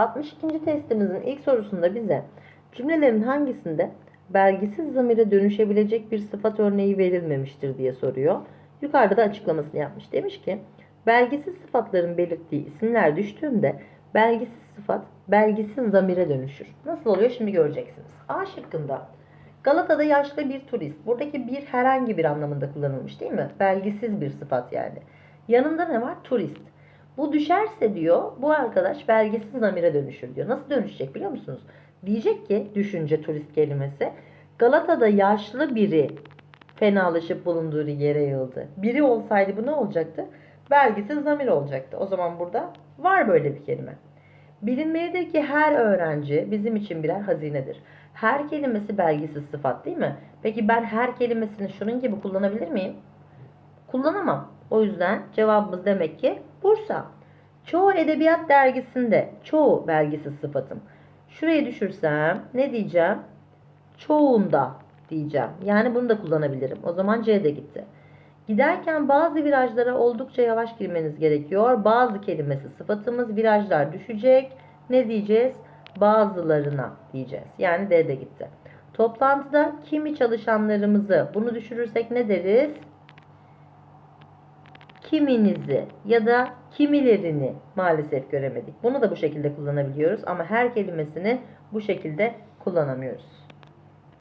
62. testimizin ilk sorusunda bize cümlelerin hangisinde belgisiz zamire dönüşebilecek bir sıfat örneği verilmemiştir diye soruyor. Yukarıda da açıklamasını yapmış. Demiş ki belgisiz sıfatların belirttiği isimler düştüğünde belgisiz sıfat belgisiz zamire dönüşür. Nasıl oluyor şimdi göreceksiniz. A şıkkında Galata'da yaşlı bir turist. Buradaki bir herhangi bir anlamında kullanılmış değil mi? Belgisiz bir sıfat yani. Yanında ne var? Turist. Bu düşerse diyor bu arkadaş belgesiz zamire dönüşür diyor. Nasıl dönüşecek biliyor musunuz? Diyecek ki düşünce turist kelimesi Galata'da yaşlı biri fenalaşıp bulunduğu yere yığıldı. Biri olsaydı bu ne olacaktı? Belgisiz zamir olacaktı. O zaman burada var böyle bir kelime. Bilinmeyedir ki her öğrenci bizim için birer hazinedir. Her kelimesi belgisiz sıfat değil mi? Peki ben her kelimesini şunun gibi kullanabilir miyim? Kullanamam. O yüzden cevabımız demek ki Bursa. Çoğu edebiyat dergisinde çoğu belgisiz sıfatım. Şuraya düşürsem ne diyeceğim? Çoğunda diyeceğim. Yani bunu da kullanabilirim. O zaman C de gitti. Giderken bazı virajlara oldukça yavaş girmeniz gerekiyor. Bazı kelimesi sıfatımız virajlar düşecek. Ne diyeceğiz? Bazılarına diyeceğiz. Yani D de gitti. Toplantıda kimi çalışanlarımızı bunu düşürürsek ne deriz? Kiminizi ya da kimilerini maalesef göremedik. Bunu da bu şekilde kullanabiliyoruz ama her kelimesini bu şekilde kullanamıyoruz.